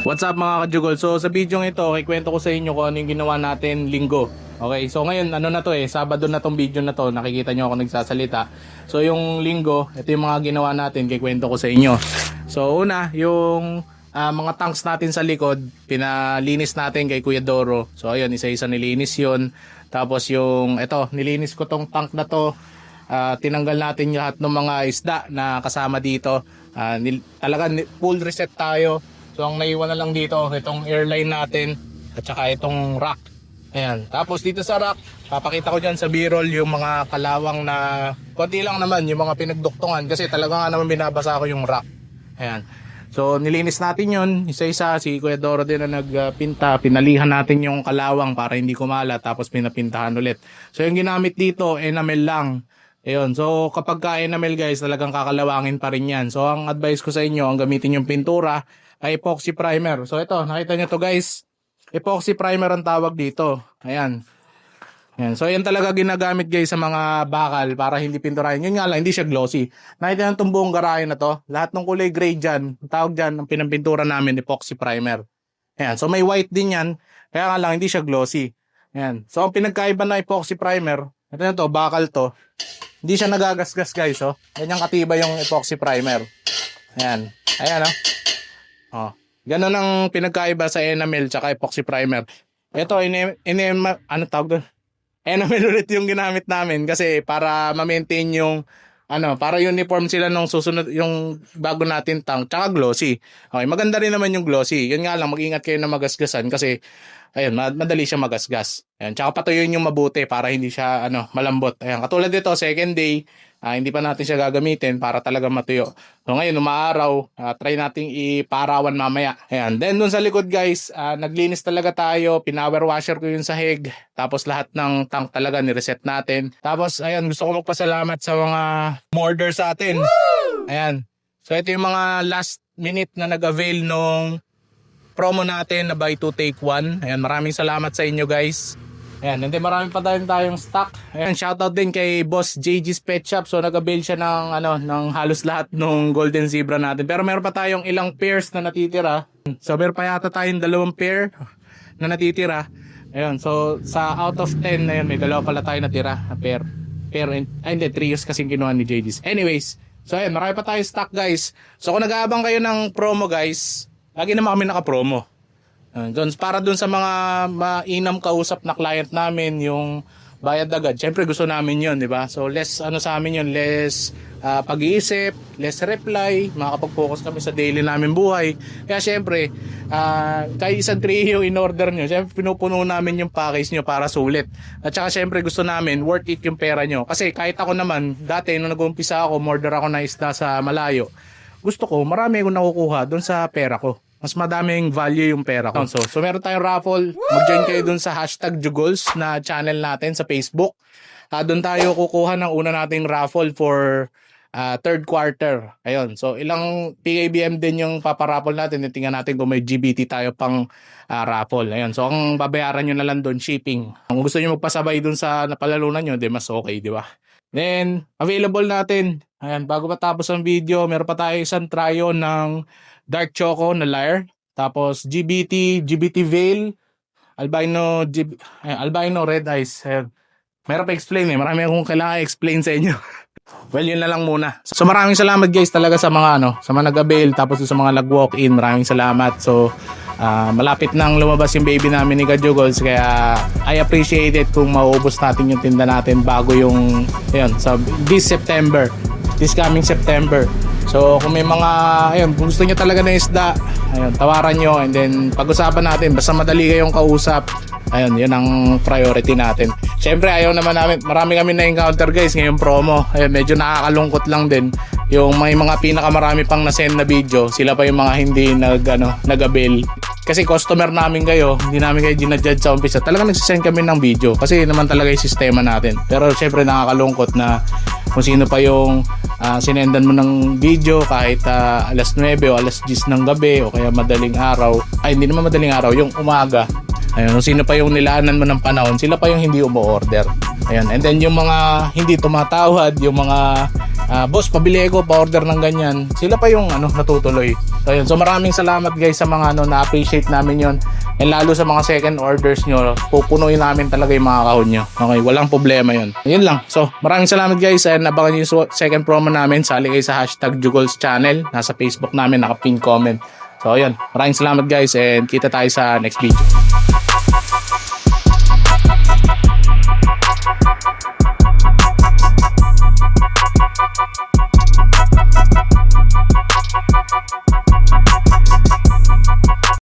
What's up mga kajugol? So sa video ito, kikwento ko sa inyo kung ano yung ginawa natin linggo. Okay, so ngayon ano na to eh, Sabado na tong video na to, nakikita nyo ako nagsasalita. So yung linggo, ito yung mga ginawa natin, kikwento ko sa inyo. So una, yung ah, mga tanks natin sa likod, pinalinis natin kay Kuya Doro. So ayun, isa-isa nilinis yun. Tapos yung, ito, nilinis ko tong tank na to. Ah, tinanggal natin lahat ng mga isda na kasama dito. Ah, nil- talaga full reset tayo. So ang naiwan na lang dito, itong airline natin at saka itong rack. Ayan. Tapos dito sa rack, papakita ko dyan sa B-roll yung mga kalawang na konti lang naman yung mga pinagduktungan kasi talaga nga naman binabasa ko yung rack. Ayan. So nilinis natin yun, isa-isa si Kuya Doro din na nagpinta, pinalihan natin yung kalawang para hindi kumala tapos pinapintahan ulit. So yung ginamit dito, enamel lang. Ayun, so kapag ka enamel guys, talagang kakalawangin pa rin yan. So ang advice ko sa inyo, ang gamitin yung pintura ay epoxy primer. So ito, nakita nyo to guys. Epoxy primer ang tawag dito. Ayan. Ayan. So yan talaga ginagamit guys sa mga bakal para hindi pinturahin. Yun nga lang, hindi siya glossy. Nakita nyo itong buong garahe na to. Lahat ng kulay gray dyan, tawag dyan, ang pinampintura namin, epoxy primer. Ayan. So may white din yan. Kaya nga lang, hindi siya glossy. Ayan. So ang pinagkaiba na epoxy primer, ito na to, bakal to. Hindi siya nagagasgas guys, oh. Ganyan katiba yung epoxy primer. Ayan. Ayan, oh. Oh. Ganun ang pinagkaiba sa enamel tsaka epoxy primer. Ito, ine, ine, ano tawag doon? Enamel ulit yung ginamit namin kasi para ma-maintain yung ano, para uniform sila nung susunod yung bago natin tank tsaka glossy. Okay, maganda rin naman yung glossy. Yun nga lang, mag-ingat kayo na magasgasan kasi ayun, ma- madali siya magasgas. Ayun, tsaka patuyuin yung mabuti para hindi siya ano, malambot. Ayun, katulad dito, second day, ah, hindi pa natin siya gagamitin para talaga matuyo. So ngayon, umaaraw, ah, try nating iparawan mamaya. Ayan. Then dun sa likod guys, ah, naglinis talaga tayo, pinower washer ko yung sahig, tapos lahat ng tank talaga ni-reset natin. Tapos ayan, gusto ko magpasalamat sa mga morder sa atin. Ayan. So ito yung mga last minute na nag-avail nung promo natin na buy two take one. Ayan, maraming salamat sa inyo guys. Ayan, hindi marami pa tayong tayong stock. Ayan, shoutout din kay Boss JG's Pet Shop. So nag-avail siya ng ano, ng halos lahat ng Golden Zebra natin. Pero meron pa tayong ilang pairs na natitira. So meron pa yata tayong dalawang pair na natitira. Ayun, so sa out of 10 na yun, may dalawa pala tayo natira na pair. Pair, in, ay hindi, 3 years kasing kinuha ni JG's. Anyways, so ayun, marami pa tayong stock guys. So kung nag-aabang kayo ng promo guys, lagi naman kami naka-promo. Uh, dun, para dun sa mga mainam kausap na client namin, yung bayad agad. Siyempre gusto namin yun, di ba? So less ano sa amin yun, less ah, pag-iisip, less reply, makakapag-focus kami sa daily namin buhay. Kaya siyempre, ah kahit isang trio in order nyo, siyempre pinupuno namin yung package nyo para sulit. At saka siyempre gusto namin, worth it yung pera nyo. Kasi kahit ako naman, dati nung nag-umpisa ako, order ako na isda sa malayo, gusto ko, marami akong nakukuha doon sa pera ko mas madaming value yung pera ko. So, so meron tayong raffle. Mag-join kayo dun sa hashtag Jugols na channel natin sa Facebook. Uh, doon tayo kukuha ng una nating raffle for ah, third quarter. Ayun. So, ilang PABM din yung paparaffle natin. Tingnan natin kung may GBT tayo pang ah, raffle. Ayun. So, ang babayaran nyo na lang doon, shipping. Kung gusto nyo magpasabay doon sa napalalunan nyo, di mas okay, di ba? Then, available natin. Ayan, bago matapos ang video, meron pa tayo isang tryo ng dark choco na lyre. Tapos GBT, GBT veil, albino, GB, eh, albino red eyes. Ayan. Meron pa explain eh. Marami akong kailangan explain sa inyo. well, yun na lang muna. So maraming salamat guys talaga sa mga ano, sa mga nag-avail tapos sa mga nag-walk in. Maraming salamat. So ah, malapit nang lumabas yung baby namin ni Kajugols kaya I appreciate it kung mauubos natin yung tinda natin bago yung ayun, sa this September. This coming September. So kung may mga ayun, kung gusto niyo talaga ng isda, ayun, tawaran nyo and then pag-usapan natin basta madali kayong kausap. Ayun, yun ang priority natin. Siyempre, ayaw naman namin, marami kami na-encounter guys ngayong promo. Ayun, medyo nakakalungkot lang din. Yung may mga pinakamarami pang na-send na video, sila pa yung mga hindi nag, ano, nag-avail. Kasi customer namin kayo, hindi namin kayo ginadjudge sa umpisa. Talagang nagsisend kami ng video kasi naman talaga yung sistema natin. Pero syempre nakakalungkot na kung sino pa yung ah, sinendan mo ng video kahit ah, alas 9 o alas 10 ng gabi o kaya madaling araw. Ay, hindi naman madaling araw, yung umaga. Ayun, kung sino pa yung nilaanan mo ng panahon, sila pa yung hindi umo-order. Ayun, and then yung mga hindi tumatawad, yung mga ah, boss, pabili ako, pa-order ng ganyan. Sila pa yung ano, natutuloy. So, yun. so maraming salamat guys sa mga ano, na-appreciate namin yon And lalo sa mga second orders nyo, pupunuin namin talaga yung mga kahon nyo. Okay, walang problema yun. Yun lang. So, maraming salamat guys and abangan nyo yung second promo namin. Sali kayo sa hashtag Jugols Channel. Nasa Facebook namin, naka-pin comment. So, yun. Maraming salamat guys and kita tayo sa next video.